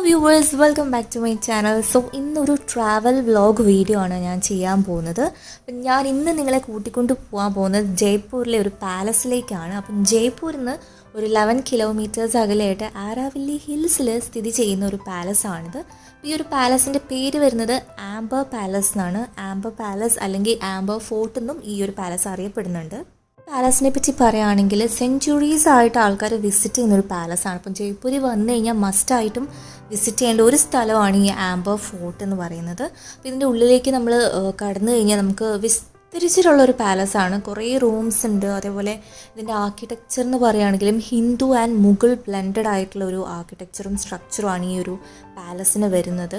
Viewers welcome back to my channel so ഇന്നൊരു travel vlog video ആണ് ഞാൻ ചെയ്യാൻ പോകുന്നത്. ഞാൻ ഇന്ന് നിങ്ങളെ കൂട്ടിക്കൊണ്ട് പോകാൻ പോകുന്നത് ജയ്പൂരിലെ ഒരു പാലസിലേക്കാണ് അപ്പം ജയ്പൂരിൽ നിന്ന് ഒരു ലെവൻ കിലോമീറ്റേഴ്സ് അകലെയായിട്ട് ആരാവില്ലി ഹിൽസിൽ സ്ഥിതി ചെയ്യുന്ന ഒരു പാലസാണിത് ഈ ഒരു പാലസിന്റെ പേര് വരുന്നത് ആംബർ പാലസ് എന്നാണ്. ആംബർ പാലസ് അല്ലെങ്കിൽ ആംബർ ഫോർട്ട് എന്നും ഈ ഒരു പാലസ് അറിയപ്പെടുന്നുണ്ട്. പാലസിനെ പറ്റി പറയുകയാണെങ്കിൽ സെഞ്ചുറീസ് ആയിട്ട് ആൾക്കാർ വിസിറ്റ് ചെയ്യുന്ന ഒരു പാലസാണ്. അപ്പം ജയ്പൂരിൽ വന്നു കഴിഞ്ഞാൽ മസ്റ്റായിട്ടും വിസിറ്റ് ചെയ്യേണ്ട ഒരു സ്ഥലമാണ് ഈ ആംബർ ഫോർട്ട് എന്ന് പറയുന്നത്. അപ്പം ഇതിന്റെ ഉള്ളിലേക്ക് നമ്മൾ കടന്നു കഴിഞ്ഞാൽ നമുക്ക് വിസ്തരിച്ചിട്ടുള്ള ഒരു പാലസാണ്. കുറേ റൂംസ് ഉണ്ട്. അതേപോലെ ഇതിന്റെ ആർക്കിടെക്ചർ എന്ന് പറയുകയാണെങ്കിലും ഹിന്ദു ആൻഡ് മുഗൾ ബ്ലെൻഡഡ് ആയിട്ടുള്ള ഒരു ആർക്കിടെക്ചറും സ്ട്രക്ചറുമാണ് ഈ ഒരു പാലസിന് വരുന്നത്.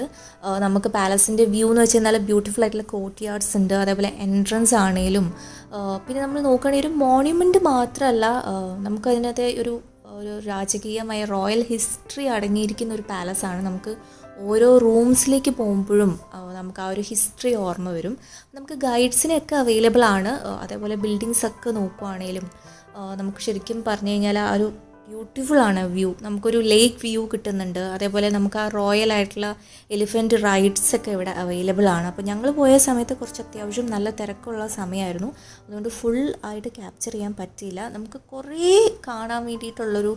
നമുക്ക് പാലസിന്റെ വ്യൂ എന്ന് വെച്ചാൽ നല്ല ബ്യൂട്ടിഫുൾ ആയിട്ടുള്ള കോർട്ട് യാർഡ്സ് ഉണ്ട്. അതേപോലെ എൻട്രൻസ് ആണെങ്കിലും പിന്നെ നമ്മൾ നോക്കുകയാണെങ്കിൽ ഒരു മോണ്യുമെന്റ് മാത്രമല്ല നമുക്കതിനകത്തെ ഒരു ഒരു രാജകീയമായ റോയൽ ഹിസ്റ്ററി അടങ്ങിയിരിക്കുന്ന ഒരു പാലസാണ് നമുക്ക് ഓരോ റൂംസിലേക്ക് പോകുമ്പോഴും നമുക്ക് ആ ഒരു ഹിസ്റ്ററി ഓർമ്മ വരും. നമുക്ക് ഗൈഡ്സിനെയൊക്കെ അവൈലബിൾ ആണ്. അതേപോലെ ബിൽഡിങ്സൊക്കെ നോക്കുവാണേലും നമുക്ക് ശരിക്കും പറഞ്ഞു കഴിഞ്ഞാൽ ആ ഒരു ബ്യൂട്ടിഫുൾ ആണ് വ്യൂ. നമുക്കൊരു ലേക്ക് വ്യൂ കിട്ടുന്നുണ്ട്. അതേപോലെ നമുക്ക് ആ റോയൽ ആയിട്ടുള്ള എലിഫന്റ് റൈഡ്സ് ഒക്കെ ഇവിടെ അവൈലബിൾ ആണ്. അപ്പോൾ ഞങ്ങൾ പോയ സമയത്ത് കുറച്ച് അത്യാവശ്യം നല്ല തിരക്കുള്ള സമയമായിരുന്നു. അതുകൊണ്ട് ഫുൾ ആയിട്ട് ക്യാപ്ചർ ചെയ്യാൻ പറ്റിയില്ല. നമുക്ക് കുറേ കാണാൻ വേണ്ടിയിട്ടുള്ളൊരു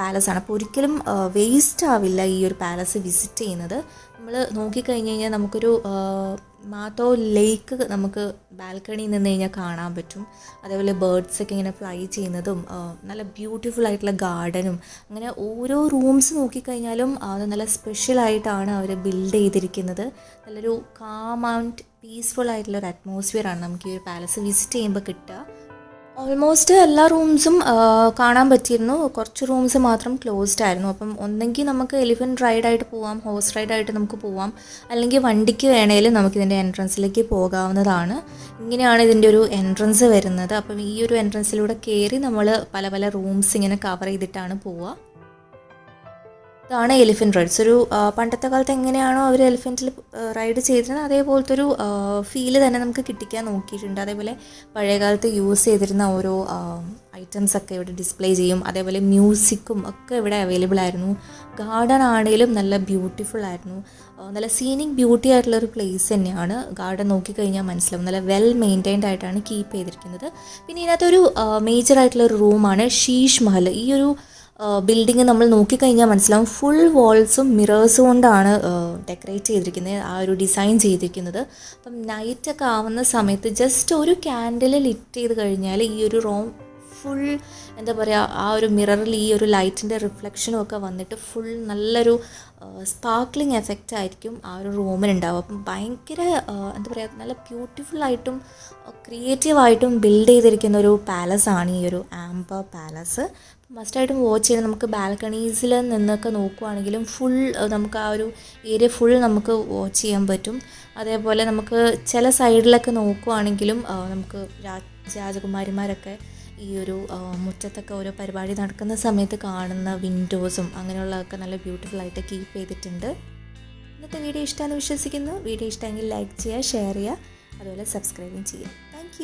പാലസാണ് അപ്പോൾ ഒരിക്കലും വേസ്റ്റ് ആവില്ല ഈ ഒരു പാലസ് വിസിറ്റ് ചെയ്യുന്നത്. നമ്മൾ നോക്കിക്കഴിഞ്ഞ് കഴിഞ്ഞാൽ നമുക്കൊരു മാതോ ലേക്ക് നമുക്ക് ബാൽക്കണിയിൽ നിന്ന് കഴിഞ്ഞാൽ കാണാൻ പറ്റും. അതേപോലെ ബേർഡ്സ് ഒക്കെ ഇങ്ങനെ ഫ്ലൈ ചെയ്യുന്നതും നല്ല ബ്യൂട്ടിഫുൾ ആയിട്ടുള്ള ഗാർഡനും അങ്ങനെ ഓരോ റൂംസ് നോക്കിക്കഴിഞ്ഞാലും അത് നല്ല സ്പെഷ്യൽ ആയിട്ടാണ് അവർ ബിൽഡ് ചെയ്തിരിക്കുന്നത്. നല്ലൊരു കാം ആൻഡ് പീസ്ഫുൾ ആയിട്ടുള്ള ഒരു അറ്റ്മോസ്ഫിയർ ആണ് നമുക്ക് ഈ ഒരു പാലസ് വിസിറ്റ് ചെയ്യുമ്പോൾ കിട്ടുക. ഓൾമോസ്റ്റ് എല്ലാ റൂംസും കാണാൻ പറ്റിയിരുന്നു. കുറച്ച് റൂംസ് മാത്രം ക്ലോസ്ഡ് ആയിരുന്നു. അപ്പം ഒന്നെങ്കിൽ നമുക്ക് എലിഫന്റ് റൈഡായിട്ട് പോവാം ഹോഴ്സ് റൈഡായിട്ട് നമുക്ക് പോവാം. അല്ലെങ്കിൽ വണ്ടിക്ക് വേണേലും നമുക്ക് ഇതിന്റെ എൻട്രൻസിലേക്ക് പോകാവുന്നതാണ്. ഇങ്ങനെയാണ് ഇതിന്റെ ഒരു എൻട്രൻസ് വരുന്നത്. അപ്പം ഈ ഒരു എൻട്രൻസിലൂടെ കയറി നമ്മൾ പല പല റൂംസ് ഇങ്ങനെ കവർ ചെയ്തിട്ടാണ് പോവുക ഇതാണ് എലിഫന്റ് റൈഡ്സ് ഒരു പണ്ടത്തെ കാലത്ത് എങ്ങനെയാണോ അവർ എലിഫന്റിൽ റൈഡ് ചെയ്തിരുന്നത് അതേപോലത്തെ ഒരു ഫീൽ തന്നെ നമുക്ക് കിട്ടിക്കാൻ നോക്കിയിട്ടുണ്ട്. അതേപോലെ പഴയകാലത്ത് യൂസ് ചെയ്തിരുന്ന ഓരോ ഐറ്റംസ് ഒക്കെ ഇവിടെ ഡിസ്പ്ലേ ചെയ്യും. അതേപോലെ മ്യൂസിക്കും ഒക്കെ ഇവിടെ അവൈലബിൾ ആയിരുന്നു. ഗാർഡൻ ആണെങ്കിലും നല്ല ബ്യൂട്ടിഫുൾ ആയിരുന്നു. നല്ല സീനിങ് ബ്യൂട്ടി ആയിട്ടുള്ള ഒരു പ്ലേസ് തന്നെയാണ്. ഗാർഡൻ നോക്കിക്കഴിഞ്ഞാൽ മനസ്സിലാവും. നല്ല വെൽ മെയിന്റൈൻഡ് ആയിട്ടാണ് കീപ്പ് ചെയ്തിരിക്കുന്നത്. പിന്നെ ഇതിനകത്തൊരു മേജർ ആയിട്ടുള്ള ഒരു റൂമാണ് ഷീഷ് മഹൽ. ഈ ഒരു ബിൽഡിങ് നമ്മൾ നോക്കിക്കഴിഞ്ഞാൽ മനസ്സിലാവും ഫുൾ വാൾസും മിറേഴ്സ് കൊണ്ടാണ് ഡെക്കറേറ്റ് ചെയ്തിരിക്കുന്നത് ആ ഒരു ഡിസൈൻ ചെയ്തിരിക്കുന്നത്. അപ്പം നൈറ്റൊക്കെ ആവുന്ന സമയത്ത് ജസ്റ്റ് ഒരു ക്യാൻഡിൽ ലിറ്റ് ചെയ്ത് കഴിഞ്ഞാൽ ഈ ഒരു റൂം ഫുൾ എന്താ പറയുക ആ ഒരു മിററിൽ ഈ ഒരു ലൈറ്റിന്റെ റിഫ്ലക്ഷനും ഒക്കെ വന്നിട്ട് ഫുൾ നല്ലൊരു സ്പാർക്ലിംഗ് എഫക്റ്റ് ആയിരിക്കും ആ ഒരു റൂമിനുണ്ടാവും അപ്പം ഭയങ്കര എന്താ പറയുക നല്ല ബ്യൂട്ടിഫുള്ളായിട്ടും ക്രിയേറ്റീവായിട്ടും ബിൽഡ് ചെയ്തിരിക്കുന്ന ഒരു പാലസാണ് ഈ ഒരു ആംബർ പാലസ് മസ്റ്റായിട്ടും വാച്ച് ചെയ്ത് നമുക്ക് ബാൽക്കണീസിൽ നിന്നൊക്കെ നോക്കുവാണെങ്കിലും ഫുൾ നമുക്ക് ആ ഒരു ഏരിയ ഫുൾ നമുക്ക് വാച്ച് ചെയ്യാൻ പറ്റും. അതേപോലെ നമുക്ക് ചില സൈഡിലൊക്കെ നോക്കുവാണെങ്കിലും നമുക്ക് രാജ രാജകുമാരിമാരൊക്കെ ഈ ഒരു മുറ്റത്തൊക്കെ ഓരോ പരിപാടി നടക്കുന്ന സമയത്ത് കാണുന്ന വിൻഡോസും അങ്ങനെയുള്ളതൊക്കെ നല്ല ബ്യൂട്ടിഫുൾ ആയിട്ട് കീപ്പ് ചെയ്തിട്ടുണ്ട്. ഇന്നത്തെ വീഡിയോ ഇഷ്ടമാണെന്ന് വിശ്വസിക്കുന്നു. വീഡിയോ ഇഷ്ടമെങ്കിൽ ലൈക്ക് ചെയ്യുക ഷെയർ ചെയ്യുക. അതുപോലെ സബ്സ്ക്രൈബും ചെയ്യുക. താങ്ക്